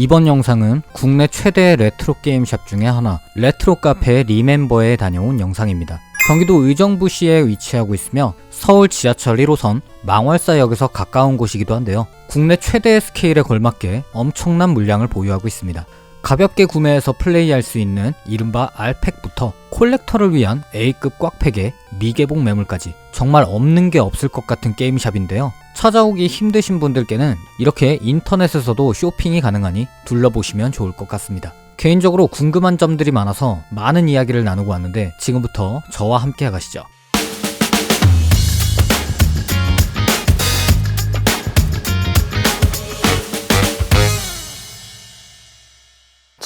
이번 영상은 국내 최대의 레트로 게임샵 중에 하나 레트로 카페 리멤버에 다녀온 영상입니다. 경기도 의정부시에 위치하고 있으며 서울 지하철 1호선 망월사역에서 가까운 곳이기도 한데요. 국내 최대의 스케일에 걸맞게 엄청난 물량을 보유하고 있습니다. 가볍게 구매해서 플레이할 수 있는 이른바 알팩부터 콜렉터를 위한 A급 꽉팩에 미개봉 매물까지 정말 없는 게 없을 것 같은 게임샵인데요. 찾아오기 힘드신 분들께는 이렇게 인터넷에서도 쇼핑이 가능하니 둘러보시면 좋을 것 같습니다. 개인적으로 궁금한 점들이 많아서 많은 이야기를 나누고 왔는데 지금부터 저와 함께 가시죠.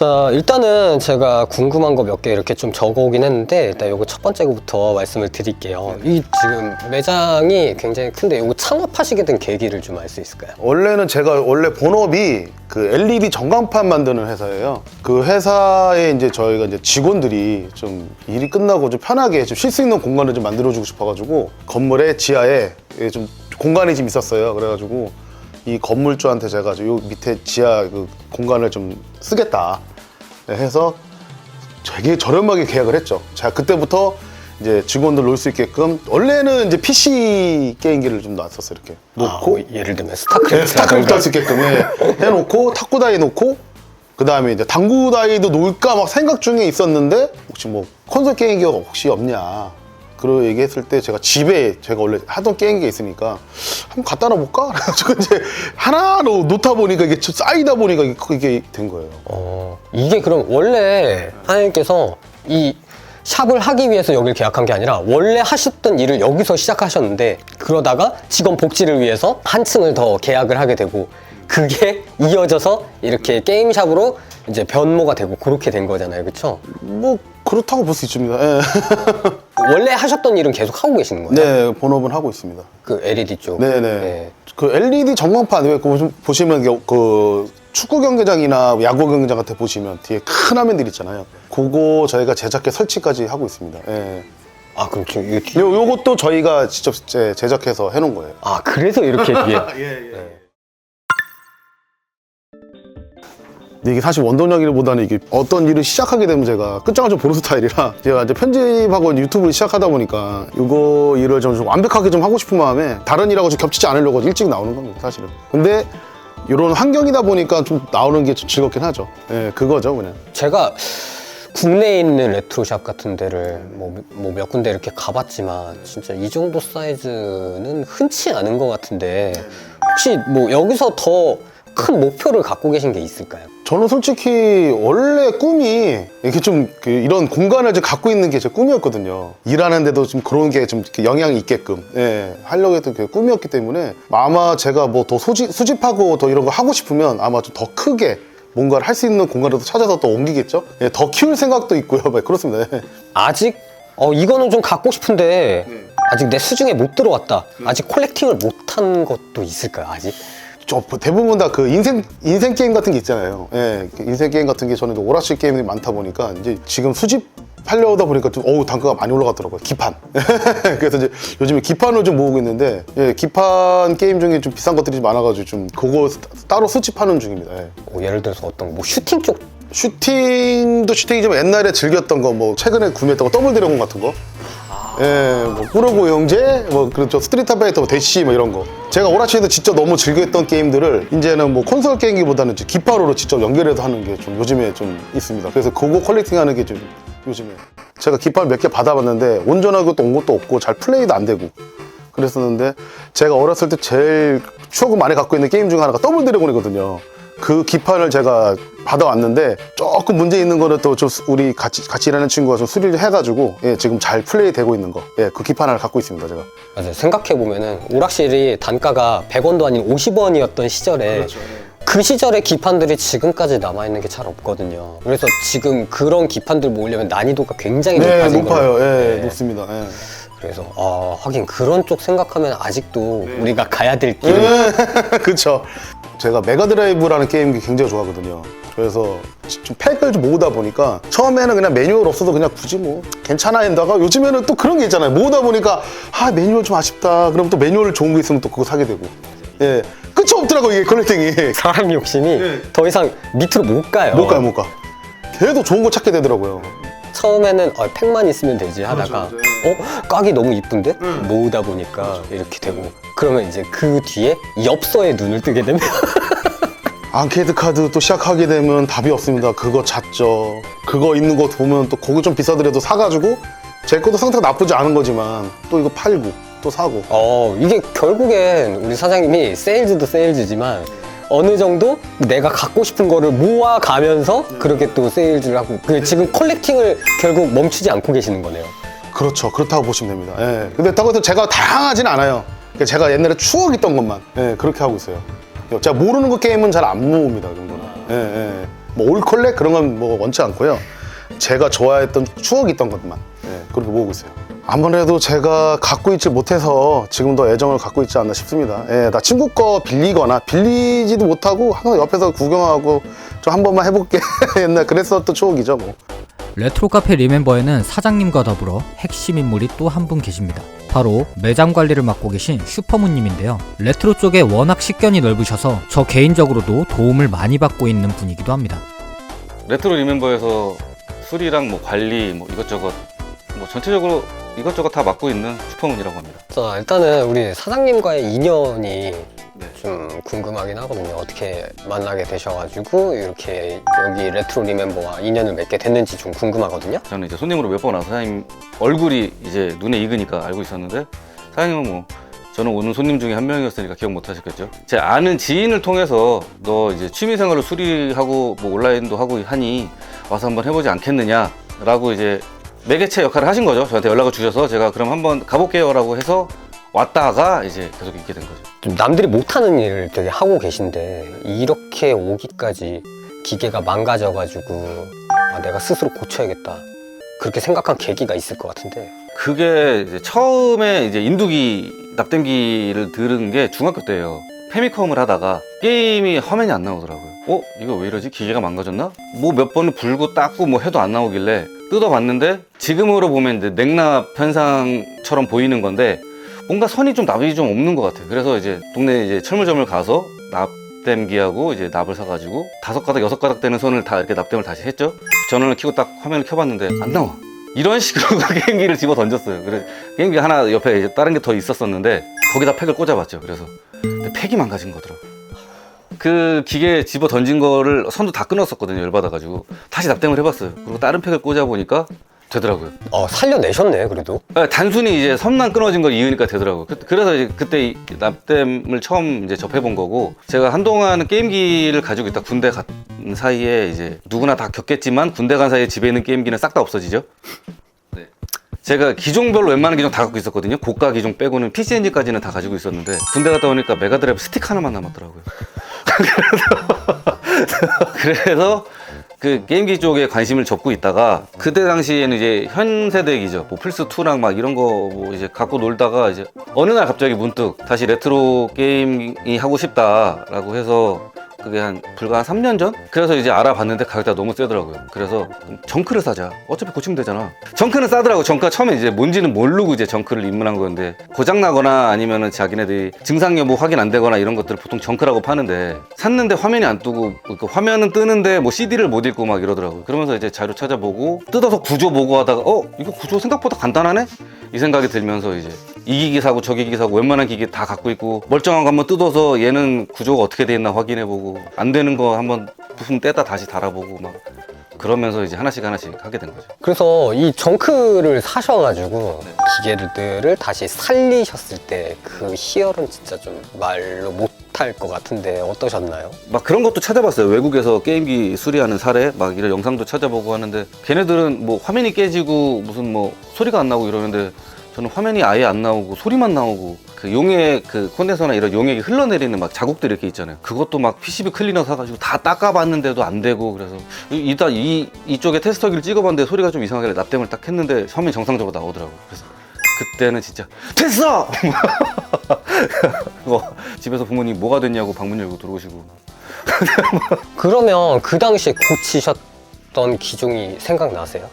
자, 일단은 제가 궁금한 거 몇 개 이렇게 좀 적어오긴 했는데, 일단 요거 첫 번째 거부터 말씀을 드릴게요. 이 지금 매장이 굉장히 큰데, 요거 창업하시게 된 계기를 좀 알 수 있을까요? 원래는 제가 원래 본업이 그 LED 전광판 만드는 회사예요. 그 회사에 이제 저희가 이제 직원들이 좀 일이 끝나고 좀 편하게 좀쉴수 있는 공간을 좀 만들어주고 싶어가지고 건물의 지하에 좀 공간이 좀 있었어요. 그래가지고 이 건물주한테 제가 요 밑에 지하 그 공간을 좀 쓰겠다 해서 되게 저렴하게 계약을 했죠. 제가 그때부터 이제 직원들 놀 수 있게끔 원래는 이제 PC 게임기를 좀 놨었어요. 이렇게 놓고 아, 뭐 예를 들면 네, 스타크래프트. 스타크래프트 할 수 있게끔 예. 해놓고 탁구다이 놓고 그 다음에 이제 당구다이도 놓을까 막 생각 중에 있었는데 혹시 뭐 콘솔 게임기가 혹시 없냐 그러 얘기했을 때 제가 집에 제가 원래 하던 게임기가 있으니까 한번 갖다 놔볼까? 그래가지고 이제 하나 놓- 놓다 보니까 이게 쌓이다 보니까 이게- 된 거예요. 어, 이게 그럼 원래 하나님께서 이 샵을 하기 위해서 여기를 계약한 게 아니라 원래 하셨던 일을 여기서 시작하셨는데 그러다가 직원 복지를 위해서 한 층을 더 계약을 하게 되고 그게 이어져서 이렇게 게임샵으로 이제 변모가 되고 그렇게 된 거잖아요. 그렇죠? 뭐 그렇다고 볼 수 있습니다. 예. 원래 하셨던 일은 계속 하고 계시는 거예요? 네, 본업은 하고 있습니다. 그 LED 쪽. 네네. 네. 그 LED 전광판 왜 그 보시면 이게 그 축구 경기장이나 야구 경기장 같은 데 보시면 뒤에 큰 화면들 있잖아요. 그거 저희가 제작해 설치까지 하고 있습니다. 예. 아 그럼 지금 뒤... 요 요것도 저희가 직접 제- 제작해서 해놓은 거예요. 아 그래서 이렇게 뒤에 예, 예. 이게 사실 원동력이보다는 이게 어떤 일을 시작하게 되면 제가 끝장을 좀 보는 스타일이라 제가 이제 편집하고 유튜브를 시작하다 보니까 이거 일을 좀, 좀 완벽하게 좀 하고 싶은 마음에 다른 일하고 좀 겹치지 않으려고 일찍 나오는 겁니다 사실은. 근데 이런 환경이다 보니까 좀 나오는 게 좀 즐겁긴 하죠. 예 그거죠 그냥. 제가 국내에 있는 레트로샵 같은 데를 뭐 몇 군데 이렇게 가봤지만 진짜 이 정도 사이즈는 흔치 않은 것 같은데 혹시 뭐 여기서 더 큰 목표를 갖고 계신 게 있을까요? 저는 솔직히 원래 꿈이 이렇게 좀 그 이런 공간을 좀 갖고 있는 게 제 꿈이었거든요. 일하는데도 좀 그런 게 좀 영향이 있게끔 예, 하려고 했던 그 꿈이었기 때문에 아마 제가 뭐 더 수집하고 더 이런 거 하고 싶으면 아마 좀 더 크게 뭔가를 할 수 있는 공간을 또 찾아서 또 옮기겠죠. 예, 더 키울 생각도 있고요. 네, 그렇습니다. 예. 아직 어 이거는 좀 갖고 싶은데 아직 내 수중에 못 들어왔다. 아직 콜렉팅을 못한 것도 있을까요? 아직? 저 대부분 다 그 인생 인생 게임 같은 게 있잖아요. 예, 그 인생 게임 같은 게 저는 오락실 게임이 많다 보니까 이제 지금 수집 하려다 보니까 좀 어우 단가가 많이 올라갔더라고요. 기판. 그래서 이제 요즘에 기판을 좀 모으고 있는데 예, 기판 게임 중에 좀 비싼 것들이 많아가지고 좀 그거 따로 수집하는 중입니다. 예. 뭐 예를 들어서 어떤 뭐 슈팅 쪽 슈팅도 슈팅이지만 옛날에 즐겼던 거 뭐 최근에 구매했던 거 더블 드래곤 같은 거. 예, 뭐 꾸르고 형제, 뭐 그렇죠 스트리트 파이터, 뭐 대시 뭐 이런 거. 제가 오락실에서 직접 너무 즐겼던 게임들을 이제는 뭐 콘솔 게임기보다는 기파로로 직접 연결해서 하는 게 좀 요즘에 좀 있습니다. 그래서 그거 컬렉팅하는 게 좀 요즘에 제가 기파를 몇 개 받아봤는데 온전하게 또온 것도 없고 잘 플레이도 안 되고 그랬었는데 제가 어렸을 때 제일 추억을 많이 갖고 있는 게임 중 하나가 더블 드래곤이거든요. 그 기판을 제가 받아왔는데 조금 문제 있는 거를 또 좀 우리 같이 같이 일하는 친구가 좀 수리를 해가지고 예, 지금 잘 플레이 되고 있는 거, 예, 그 기판 하나 갖고 있습니다 제가. 맞아요. 생각해 보면은 오락실이 단가가 100원도 아닌 50원이었던 시절에 그 시절의 기판들이 지금까지 남아 있는 게 잘 없거든요. 그래서 지금 그런 기판들 모으려면 난이도가 굉장히 네, 높아진 높아요. 거예요. 예, 네. 높습니다. 예. 그래서 아 하긴 그런 쪽 생각하면 아직도 우리가 가야 될 길은 그쵸. 제가 메가드라이브라는 게임기 굉장히 좋아하거든요. 그래서 좀 팩을 좀 모으다 보니까 처음에는 그냥 매뉴얼 없어도 그냥 굳이 뭐 괜찮아 했다가 요즘에는 또 그런 게 있잖아요. 모으다 보니까 아 매뉴얼 좀 아쉽다. 그럼 또 매뉴얼 좋은 거 있으면 또 그거 사게 되고. 예. 끝이 없더라고 이게 컬렉팅이. 사람 욕심이 더 이상 밑으로 못 가요. 못 가요 못 가. 계속 좋은 거 찾게 되더라고요. 처음에는 어, 팩만 있으면 되지 하다가 그렇죠, 어 깍이 너무 이쁜데 모으다 보니까 이렇게 되고 그러면 이제 그 뒤에 엽서에 눈을 뜨게 되면 앙케이드 카드 또 시작하게 되면 답이 없습니다. 그거 잤죠. 그거 있는 거 보면 또 거기 좀 비싸더라도 사가지고 제 것도 상태가 나쁘지 않은 거지만 또 이거 팔고 또 사고. 어 이게 결국엔 우리 사장님이 세일즈도 세일즈지만 어느 정도 내가 갖고 싶은 거를 모아가면서 그렇게 또 세일즈를 하고 그 지금 컬렉팅을 결국 멈추지 않고 계시는 거네요. 그렇죠. 그렇다고 보시면 됩니다. 예. 근데 그렇다고 해서 제가 다양하진 않아요. 그러니까 제가 옛날에 추억 있던 것만 예, 그렇게 하고 있어요. 제가 모르는 거 게임은 잘 안 모읍니다. 그 정도는. 예, 예. 뭐 올 컬렉 그런 건 뭐 원치 않고요. 제가 좋아했던 추억 있던 것만 예, 그렇게 모으고 있어요. 아무래도 제가 갖고 있지 못해서 지금도 애정을 갖고 있지 않나 싶습니다. 예, 나 친구 거 빌리거나 빌리지도 못하고 항상 옆에서 구경하고 좀 한 번만 해볼게 옛날 그랬었던 추억이죠 뭐. 레트로 카페 리멤버에는 사장님과 더불어 핵심 인물이 또 한 분 계십니다. 바로 매장 관리를 맡고 계신 슈퍼문님인데요. 레트로 쪽에 워낙 식견이 넓으셔서 저 개인적으로도 도움을 많이 받고 있는 분이기도 합니다. 레트로 리멤버에서 수리랑 뭐 관리 뭐 이것저것 뭐 전체적으로 이것저것 다 맡고 있는 슈퍼문이라고 합니다. 자 일단은 우리 사장님과의 인연이 네. 좀 궁금하긴 하거든요. 어떻게 만나게 되셔가지고 이렇게 여기 레트로 리멤버와 인연을 맺게 됐는지 좀 궁금하거든요. 저는 이제 손님으로 몇 번 와서 사장님 얼굴이 이제 눈에 익으니까 알고 있었는데 사장님은 뭐 저는 오는 손님 중에 한 명이었으니까 기억 못 하셨겠죠. 제 아는 지인을 통해서 너 이제 취미생활로 수리하고 뭐 온라인도 하고 하니 와서 한번 해보지 않겠느냐라고 이제 매개체 역할을 하신 거죠. 저한테 연락을 주셔서 제가 그럼 한번 가볼게요라고 해서 왔다가 이제 계속 있게 된 거죠. 좀 남들이 못하는 일을 되게 하고 계신데 이렇게 오기까지 기계가 망가져가지고 아, 내가 스스로 고쳐야겠다 그렇게 생각한 계기가 있을 것 같은데 그게 이제 처음에 이제 인두기 납땜기를 들은 게 중학교 때예요. 페미컴을 하다가 게임이 화면이 안 나오더라고요. 어? 이거 왜 이러지? 기계가 망가졌나? 뭐 몇 번을 불고 닦고 뭐 해도 안 나오길래 뜯어봤는데 지금으로 보면 이제 냉납 현상처럼 보이는 건데 뭔가 선이 좀 납이 좀 없는 것 같아요. 그래서 이제 동네 이제 철물점을 가서 납땜기하고 이제 납을 사가지고 다섯 가닥 여섯 가닥 되는 선을 다 이렇게 납땜을 다시 했죠. 전원을 켜고 딱 화면을 켜봤는데 안 나와. 이런 식으로 게임기를 집어 던졌어요. 그래 게임기 하나 옆에 이제 다른 게 더 있었었는데 거기다 팩을 꽂아봤죠. 그래서 근데 팩이 망가진 거더라고. 그 기계 집어 던진 거를 선도 다 끊었었거든요. 열받아가지고 다시 납땜을 해봤어요. 그리고 다른 팩을 꽂아 보니까 되더라고요. 어 살려내셨네 그래도 아, 단순히 이제 선만 끊어진 걸 이으니까 되더라고요. 그, 그래서 이제 그때 이 납땜을 처음 이제 접해본 거고 제가 한동안은 게임기를 가지고 있다 군대 간 사이에 이제 누구나 다 겪겠지만 군대 간 사이에 집에 있는 게임기는 싹 다 없어지죠. 네. 제가 기종별로 웬만한 기종 다 갖고 있었거든요. 고가 기종 빼고는 PC 엔진까지는 다 가지고 있었는데 군대 갔다 오니까 메가드라이브 스틱 하나만 남았더라고요. 그래서, 그래서 그 게임기 쪽에 관심을 접고 있다가 그때 당시에는 이제 현 세대기죠. 뭐 플스 2랑 막 이런 거 뭐 이제 갖고 놀다가 이제 어느 날 갑자기 문득 다시 레트로 게임이 하고 싶다라고 해서 그게 한 불과 한 3년 전? 그래서 이제 알아봤는데 가격대가 너무 세더라고요. 그래서 정크를 사자. 어차피 고치면 되잖아. 정크는 싸더라고. 정크가 처음에 이제 뭔지는 모르고 이제 정크를 입문한 건데 고장 나거나 아니면은 자기네들이 증상 여부 확인 안 되거나 이런 것들을 보통 정크라고 파는데 샀는데 화면이 안 뜨고 그 화면은 뜨는데 뭐 CD를 못 읽고 막 이러더라고요. 그러면서 이제 자료 찾아보고 뜯어서 구조 보고 하다가 어 이거 구조 생각보다 간단하네 이 생각이 들면서 이제 이 기기 사고 저 기기 사고 웬만한 기기 다 갖고 있고 멀쩡한 거 한번 뜯어서 얘는 구조가 어떻게 돼 있나 확인해보고 안 되는 거 한번 부품 떼다 다시 달아보고 막 그러면서 이제 하나씩 하나씩 하게 된 거죠. 그래서 이 정크를 사셔가지고 기계들을 다시 살리셨을 때 그 희열은 진짜 좀 말로 못할 것 같은데 어떠셨나요? 막 그런 것도 찾아봤어요. 외국에서 게임기 수리하는 사례 막 이런 영상도 찾아보고 하는데 걔네들은 뭐 화면이 깨지고 무슨 뭐 소리가 안 나고 이러는데 저는 화면이 아예 안 나오고 소리만 나오고 그 용액 그 콘덴서나 이런 용액이 흘러내리는 막 자국들 이렇게 있잖아요. 그것도 막 PCB 클리너 사가지고 다 닦아봤는데도 안 되고 그래서 이- 이따 이 이쪽에 테스터기를 찍어봤는데 소리가 좀 이상하길래 납땜을 딱 했는데 화면이 정상적으로 나오더라고요. 그래서 그때는 진짜 됐어. 뭐 집에서 부모님 뭐가 됐냐고 방문 열고 들어오시고 그러면 그 당시에 고치셨던 기종이 생각나세요?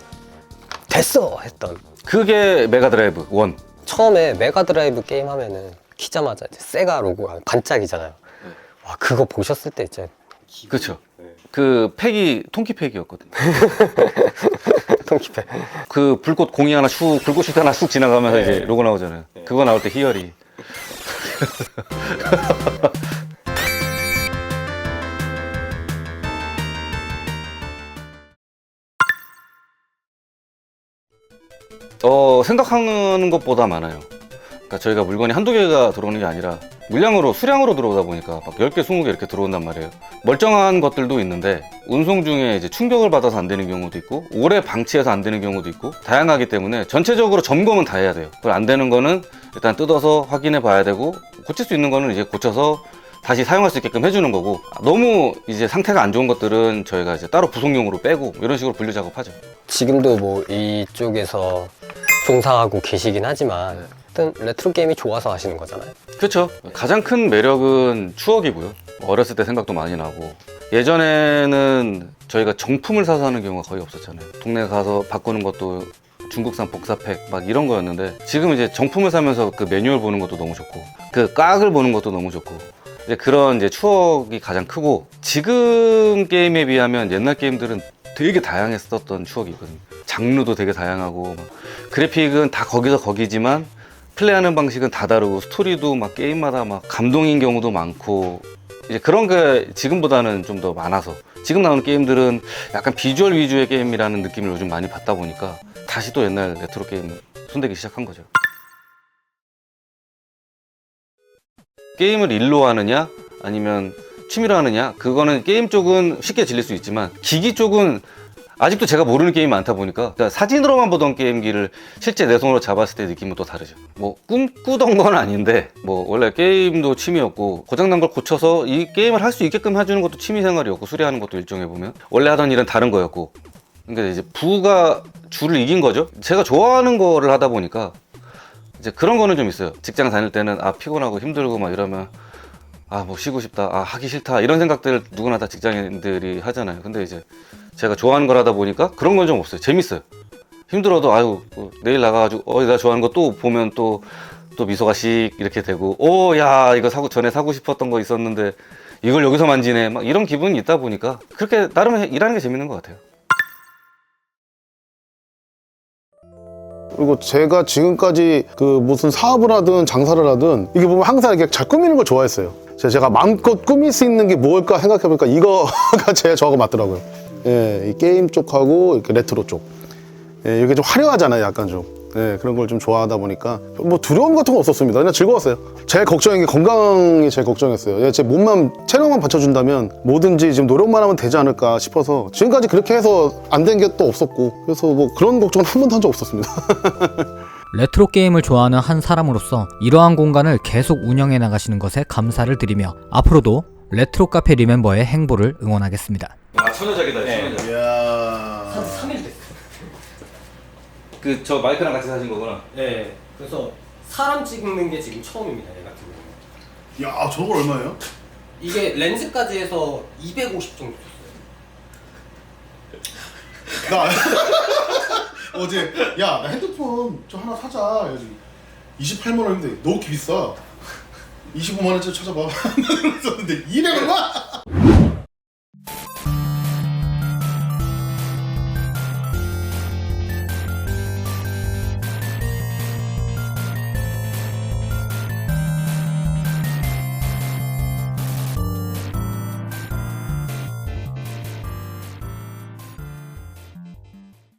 됐어! 했던 그게 메가드라이브 원. 처음에 메가드라이브 게임 하면은 키자마자 이제 세가 로고가 반짝이잖아요. 아 그거 보셨을 때 진짜 그렇죠. 그 팩이 통키 팩이었거든요. 통키패. 그 불꽃 공이 하나 슉 불꽃 슈트 하나 쑥 지나가면서 이제 로고 나오잖아요. 그거 나올 때 희열이. 어 생각하는 것보다 많아요. 그러니까 저희가 물건이 한두 개가 들어오는 게 아니라 물량으로 수량으로 들어오다 보니까 막 10개, 20개 이렇게 들어온단 말이에요. 멀쩡한 것들도 있는데 운송 중에 이제 충격을 받아서 안 되는 경우도 있고 오래 방치해서 안 되는 경우도 있고 다양하기 때문에 전체적으로 점검은 다 해야 돼요. 그걸 안 되는 거는 일단 뜯어서 확인해 봐야 되고 고칠 수 있는 거는 이제 고쳐서 다시 사용할 수 있게끔 해주는 거고 너무 이제 상태가 안 좋은 것들은 저희가 이제 따로 부속용으로 빼고 이런 식으로 분류 작업하죠. 지금도 뭐 이쪽에서 종사하고 계시긴 하지만 하여튼 레트로 게임이 좋아서 하시는 거잖아요. 그렇죠. 가장 큰 매력은 추억이고요. 어렸을 때 생각도 많이 나고 예전에는 저희가 정품을 사서 하는 경우가 거의 없었잖아요. 동네 가서 바꾸는 것도 중국산 복사팩 막 이런 거였는데 지금 이제 정품을 사면서 그 매뉴얼 보는 것도 너무 좋고 그 깍을 보는 것도 너무 좋고 이제 그런 이제 추억이 가장 크고 지금 게임에 비하면 옛날 게임들은 되게 다양했었던 추억이 있거든요. 장르도 되게 다양하고 막 그래픽은 다 거기서 거기지만 플레이하는 방식은 다 다르고 스토리도 막 게임마다 막 감동인 경우도 많고 이제 그런 게 지금보다는 좀 더 많아서 지금 나오는 게임들은 약간 비주얼 위주의 게임이라는 느낌을 요즘 많이 받다 보니까 다시 또 옛날 레트로 게임 손대기 시작한 거죠. 게임을 일로 하느냐 아니면 취미로 하느냐 그거는 게임 쪽은 쉽게 질릴 수 있지만 기기 쪽은 아직도 제가 모르는 게임이 많다 보니까 그러니까 사진으로만 보던 게임기를 실제 내 손으로 잡았을 때 느낌은 또 다르죠. 뭐 꿈꾸던 건 아닌데 뭐 원래 게임도 취미였고 고장난 걸 고쳐서 이 게임을 할 수 있게끔 해주는 것도 취미 생활이었고 수리하는 것도 일종의 보면 원래 하던 일은 다른 거였고 그러니까 이제 부가 주를 이긴 거죠. 제가 좋아하는 거를 하다 보니까 이제 그런 거는 좀 있어요. 직장 다닐 때는 아 피곤하고 힘들고 막 이러면 아 뭐 쉬고 싶다 아 하기 싫다 이런 생각들 누구나 다 직장인들이 하잖아요. 근데 이제 제가 좋아하는 걸 하다 보니까 그런 건 좀 없어요. 재밌어요. 힘들어도 아유 뭐 내일 나가가지고 어 내가 좋아하는 거 또 보면 또 또 미소가 씩 이렇게 되고 오 야 이거 사고 전에 사고 싶었던 거 있었는데 이걸 여기서 만지네 막 이런 기분이 있다 보니까 그렇게 나름 해- 일하는 게 재밌는 것 같아요. 그리고 제가 지금까지 그 무슨 사업을 하든 장사를 하든 이게 보면 항상 이렇게 잘 꾸미는 걸 좋아했어요. 제가- 마음껏 꾸밀 수 있는 게 뭘까 생각해보니까 이거가 제일 저하고 맞더라고요. 예, 이 게임 쪽하고 이렇게 레트로 쪽. 예, 이게 좀 화려하잖아요, 약간 좀. 예, 그런 걸 좀 좋아하다 보니까 뭐 두려움 같은 건 없었습니다. 그냥 즐거웠어요. 제일 걱정인 게 건강이 제일 걱정했어요. 예, 제 몸만 체력만 받쳐준다면 뭐든지 지금 노력만 하면 되지 않을까 싶어서 지금까지 그렇게 해서 안 된 게 또 없었고 그래서 뭐 그런 걱정은 한 번도 한 적 없었습니다. 레트로 게임을 좋아하는 한 사람으로서 이러한 공간을 계속 운영해 나가시는 것에 감사를 드리며 앞으로도 레트로 카페 리멤버의 행보를 응원하겠습니다. 아 천여작이다 천여작 이야. 3일 됐어요. 그저 마이크랑 같이 사신 거구나 네. 그래서 사람 찍는 게 지금 처음입니다. 얘 같은 경우. 야, 저거 얼마예요? 이게 렌즈까지 해서 250 정도 줬어요. 나 어제 야, 나 핸드폰 좀 하나 사자. 그래가지고 28만 원인데 너무 비싸. 25만 원짜리 찾아봐. 그랬었는데 200 얼마?